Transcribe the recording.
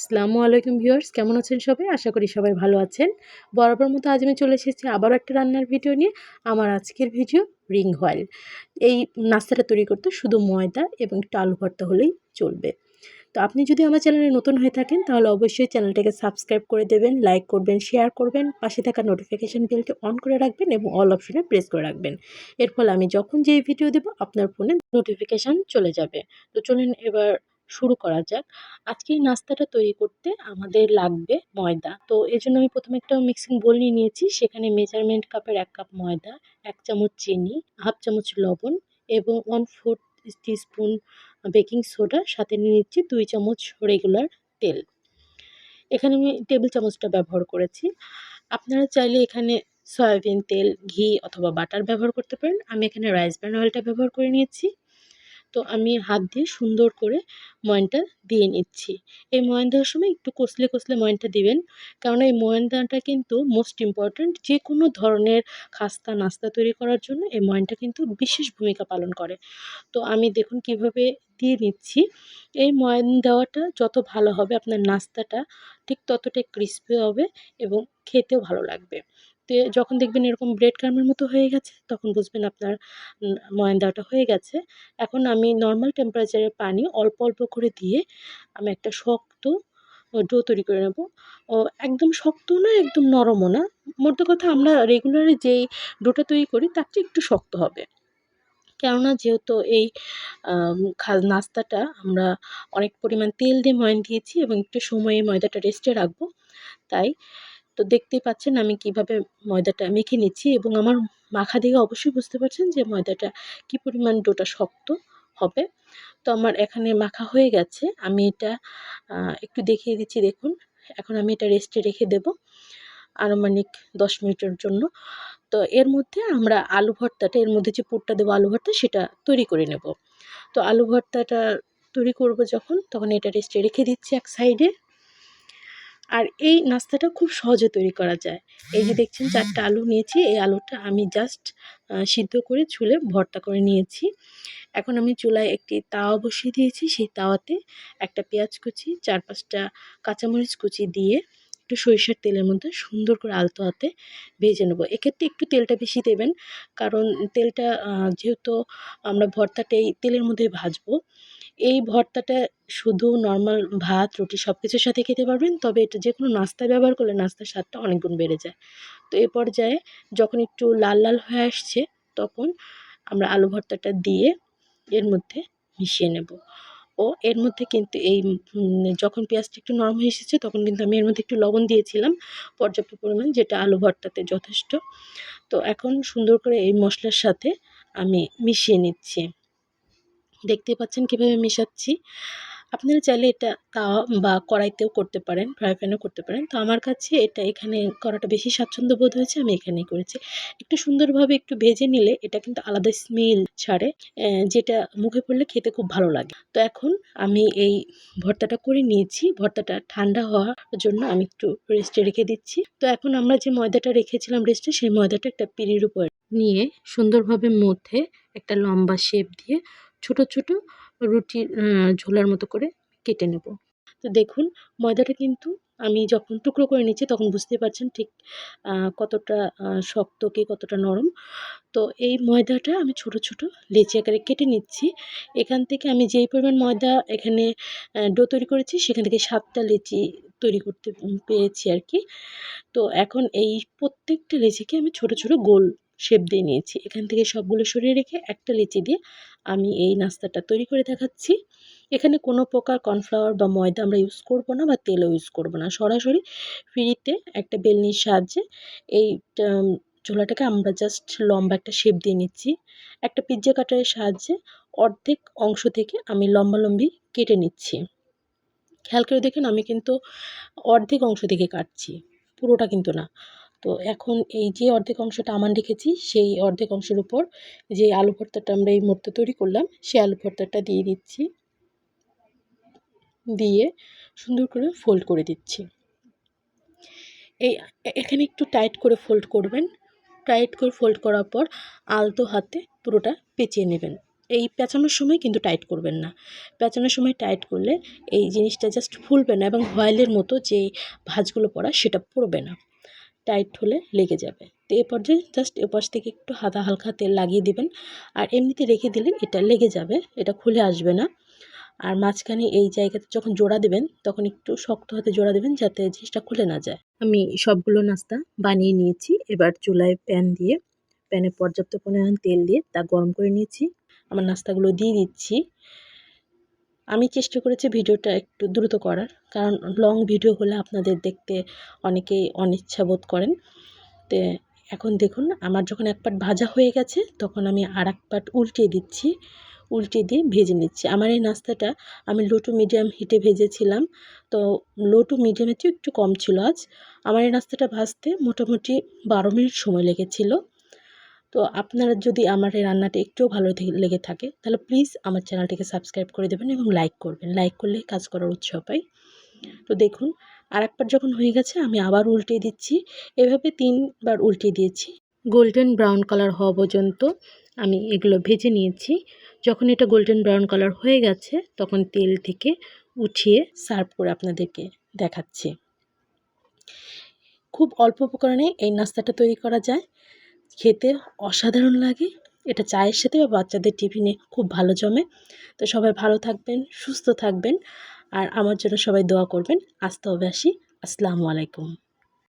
আসসালামু আলাইকুম ভিউয়ার্স, কেমন আছেন সবাই? আশা করি সবাই ভালো আছেন। বরাবর মতো আজ আমি চলে এসেছি আবারও একটা রান্নার ভিডিও নিয়ে, আমার আজকের ভিডিও রিং হয়েল এই নাস্তাটা তৈরি করতে শুধু ময়দা এবং একটু আলু ভর্তা হলেই চলবে। তো আপনি যদি আমার চ্যানেলে নতুন হয়ে থাকেন, তাহলে অবশ্যই চ্যানেলটাকে সাবস্ক্রাইব করে দেবেন, লাইক করবেন, শেয়ার করবেন, পাশে থাকা নোটিফিকেশান বেলটি অন করে রাখবেন এবং অল অপশনে প্রেস করে রাখবেন। এর ফলে আমি যখন যেই ভিডিও দেবো, আপনার ফোনে নোটিফিকেশান চলে যাবে। তো চলুন এবার শুরু করা যাক। আজকে এই নাস্তাটা তৈরি করতে আমাদের লাগবে ময়দা। তো এর জন্য আমি প্রথমে একটা মিক্সিং বোল নিয়ে নিয়েছি। সেখানে মেজারমেন্ট কাপের এক কাপ ময়দা, এক চামচ চিনি হাফ চামচ লবণ এবং one four teaspoon baking soda সাথে নিয়ে নিচ্ছি দুই চামচ রেগুলার তেল। এখানে আমি টেবিল চামচটা ব্যবহার করেছি। আপনারা চাইলে এখানে সয়াবিন তেল, ঘি অথবা বাটার ব্যবহার করতে পারেন। আমি এখানে রাইস ব্র্যান অয়েলটা ব্যবহার করে নিয়েছি। তো আমি হাত দিয়ে সুন্দর করে ময়নটা দিয়ে নিচ্ছি। এই ময়ন দেওয়ার সময় একটু কষলে কষলে ময়নটা দিবেন। কারণ এই ময়নদাটা কিন্তু মোস্ট ইম্পর্ট্যান্ট যে কোনো ধরনের খাস্তা, নাস্তা তৈরি করার জন্য এই ময়নটা কিন্তু বিশেষ ভূমিকা পালন করে। তো আমি দেখুন কীভাবে দিয়ে নিচ্ছি। এই ময়ন দেওয়াটা যত ভালো হবে আপনার নাস্তাটা ঠিক ততটাই ক্রিস্পি হবে এবং খেতেও ভালো লাগবে। তো যখন দেখবেন এরকম ব্রেড ক্রামের মতো হয়ে গেছে, তখন বুঝবেন আপনার ময়দাটা হয়ে গেছে। এখন আমি নর্মাল টেম্পারেচারের পানি অল্প অল্প করে দিয়ে আমি একটা শক্ত ডো তৈরি করে নেব। ও, একদম শক্ত না, একদম নরমও না। মোদ্দা কথা আমরা রেগুলারে যেই ডোটা তৈরি করি, তার চেয়ে একটু শক্ত হবে। কেননা যেহেতু এই নাস্তাটা আমরা অনেক পরিমাণ তেল দিয়ে ময়ন দিয়েছি এবং একটু সময়ে ময়দাটা রেস্টে রাখব, তাই তো দেখতেই পাচ্ছেন আমি কীভাবে ময়দাটা মেখে নিচ্ছি এবং আমার মাখা দেখে অবশ্যই বুঝতে পারছেন যে ময়দাটা কি পরিমাণ ডোটা শক্ত হবে। তো আমার এখানে মাখা হয়ে গেছে। আমি এটা একটু দেখিয়ে দিচ্ছি দেখুন। এখন আমি এটা রেস্টে রেখে দেব আনুমানিক দশ মিনিটের জন্য। তো এর মধ্যে আমরা আলু ভর্তাটা, এর মধ্যে যে পুরটা দেবো আলু ভর্তা, সেটা তৈরি করে নেব। তো আলু ভর্তাটা তৈরি করব যখন, তখন এটা রেস্টে রেখে দিচ্ছি এক সাইডে আর এই নাস্তাটা খুব সহজে তৈরি করা যায়। এই যে দেখছেন চারটা আলু নিয়েছি এই আলুটা আমি জাস্ট সিদ্ধ করে ছুলে ভর্তা করে নিয়েছি। এখন আমি চুলায় একটি তাওয়া বসিয়ে দিয়েছি সেই তাওয়াতে একটা পেঁয়াজ কুচি চার পাঁচটা কাঁচামরিচ কুচি দিয়ে একটু সরিষার তেলের মধ্যে সুন্দর করে আলতো হাতে ভেজে নেব। এক্ষেত্রে একটু তেলটা বেশি দেবেন কারণ তেলটা যেহেতু আমরা ভর্তাটা এই তেলের মধ্যে ভাজবো এই ভর্তাটা শুধু নর্মাল ভাত, রুটি সব কিছুর সাথে খেতে পারবেন, তবে এটা যে কোনো নাস্তায় ব্যবহার করলে নাস্তার স্বাদটা অনেক গুণ বেড়ে যায়। তো এ পর্যায়ে যখন একটু লাল লাল হয়ে আসছে, তখন আমরা আলু ভর্তাটা দিয়ে এর মধ্যে মিশিয়ে নেব। ও এর মধ্যে কিন্তু এই যখন পেঁয়াজটা একটু নরম হয়ে এসেছে, তখন কিন্তু আমি এর মধ্যে একটু লবণ দিয়েছিলাম, পর্যাপ্ত পরিমাণ, যেটা আলু ভর্তাতে যথেষ্ট। তো এখন সুন্দর করে এই মশলার সাথে আমি মিশিয়ে নিচ্ছি। দেখতে পাচ্ছেন কীভাবে মেশাচ্ছি। আপনারা চাইলে এটা তাওয়া বা কড়াইতেও করতে পারেন, ফ্রাই প্যানেও করতে পারেন। তো আমার কাছে এটা এখানে করাটা বেশি স্বাচ্ছন্দ্য বোধ হয়েছে, আমি এখানেই করেছি। একটু সুন্দরভাবে একটু ভেজে নিলে এটা কিন্তু আলাদা স্মেল ছাড়ে যেটা মুখে পড়লে খেতে খুব ভালো লাগে। তো এখন আমি এই ভর্তাটা করে নিয়েছি। ভর্তাটা ঠান্ডা হওয়ার জন্য আমি একটু রেস্টে রেখে দিচ্ছি। তো এখন আমরা যে ময়দাটা রেখেছিলাম রেস্টে, সেই ময়দাটা একটা পিড়ির উপর নিয়ে সুন্দরভাবে মধ্যে একটা লম্বা শেপ দিয়ে ছোট ছোট রুটির ঝোলার মতো করে কেটে নেব। তো দেখুন ময়দাটা কিন্তু আমি যখন টুকরো করে নিচ্ছি তখন বুঝতে পারছেন ঠিক কতটা শক্ত কি কতটা নরম। তো এই ময়দাটা আমি ছোট ছোট লেচি আকারে কেটে নিচ্ছি। এখান থেকে আমি যেই পরিমাণ ময়দা এখানে ডো তৈরি করেছি সেখান থেকে সাতটা লেচি তৈরি করতে পেরেছি আর কি তো এখন এই প্রত্যেকটা লেচিকে আমি ছোট ছোট গোল শেপ দিয়ে নিয়েছি। এখান থেকে সবগুলো সরিয়ে রেখে একটা লিচি দিয়ে আমি এই নাস্তাটা তৈরি করে দেখাচ্ছি। এখানে কোনো প্রকার কর্নফ্লাওয়ার বা ময়দা আমরা ইউজ করব না বা তেলও ইউজ করব না। সরাসরি ফ্রিতে একটা বেলনির সাহায্যে এই চুলাটাকে আমরা জাস্ট লম্বা একটা শেপ দিয়ে নিচ্ছি। একটা পিৎজা কাটারের সাহায্যে অর্ধেক অংশ থেকে আমি লম্বা লম্বি কেটে নিচ্ছি। খেয়াল করে দেখুন আমি কিন্তু অর্ধেক অংশ থেকে কাটছি, পুরোটা কিন্তু না। তো এখন এই যে অর্ধেক অংশটা আমান রেখেছি, সেই অর্ধেক অংশের উপর যে আলু ভর্তাটা আমরা এই মুহূর্তে তৈরি করলাম, সেই আলু ভর্তাটা দিয়ে দিচ্ছি। দিয়ে সুন্দর করে ফোল্ড করে দিচ্ছি। এই এখানে একটু টাইট করে ফোল্ড করবেন। টাইট করে ফোল্ড করার পর আলতো হাতে পুরোটা পেঁচিয়ে নেবেন। এই পেঁচানোর সময় কিন্তু টাইট করবেন না। পেঁচানোর সময় টাইট করলে এই জিনিসটা জাস্ট ফুলবে না এবং হয়েলের মতো যে ভাঁজগুলো পড়া সেটা পড়বে না। টাইট হলে লেগে যাবে। তো এ পর্যায়ে জাস্ট এপাশ থেকে একটু হাতা হালকা তেল লাগিয়ে দিবেন। আর এমনিতে রেখে দিলে এটা লেগে যাবে। এটা খুলে আসবে না। আর মাঝখানে এই জায়গাতে যখন জোড়া দেবেন, তখন একটু শক্ত হাতে জোড়া দেবেন যাতে জিনিসটা খুলে না যায়। আমি সবগুলো নাস্তা বানিয়ে নিয়েছি। এবার চুলায় প্যান দিয়ে, প্যানে পর্যাপ্ত পরিমাণ তেল দিয়ে তা গরম করে নিয়েছি। আমার নাস্তাগুলো দিয়ে দিচ্ছি। আমি চেষ্টা করেছি ভিডিওটা একটু দ্রুত করার, কারণ লং ভিডিও হলে আপনাদের দেখতে অনেকেই অনিচ্ছা বোধ করেন। তো এখন দেখুন, আমার যখন এক পাট ভাজা হয়ে গেছে, তখন আমি আর এক পাট উল্টিয়ে দিচ্ছি। উল্টে দিয়ে ভেজে নিচ্ছি। আমার এই নাস্তাটা আমি লো টু মিডিয়াম হিটে ভেজেছিলাম। তো লো টু মিডিয়ামের চেয়ে একটু কম ছিল আজ। আমার এই নাস্তাটা ভাজতে মোটামুটি বারো মিনিট সময় লেগেছিল। তো আপনারা যদি আমার এই রান্নাটা একটুও ভালো লেগে থাকে, তাহলে প্লিজ আমার চ্যানেলটিকে সাবস্ক্রাইব করে দেবেন এবং লাইক করবেন। লাইক করলে কাজ করার উৎসাহ পাই। তো দেখুন আর একবার যখন হয়ে গেছে, আমি আবার উল্টে দিচ্ছি। এভাবে তিনবার উল্টে দিয়েছি। গোল্ডেন ব্রাউন কালার হওয়া পর্যন্ত আমি এগুলো ভেজে নিয়েছি। যখন এটা গোল্ডেন ব্রাউন কালার হয়ে গেছে, তখন তেল থেকে উঠিয়ে সার্ভ করে আপনাদেরকে দেখাচ্ছি। খুব অল্প উপকরণে এই নাস্তাটা তৈরি করা যায়। খেতে অসাধারণ লাগে। এটা চায়ের সাথে বা বাচ্চাদের টিফিনে খুব ভালো জমে। তো সবাই ভালো থাকবেন, সুস্থ থাকবেন। আর আমার জন্য সবাই দোয়া করবেন। আস্তে হবে আসি আসসালামু আলাইকুম।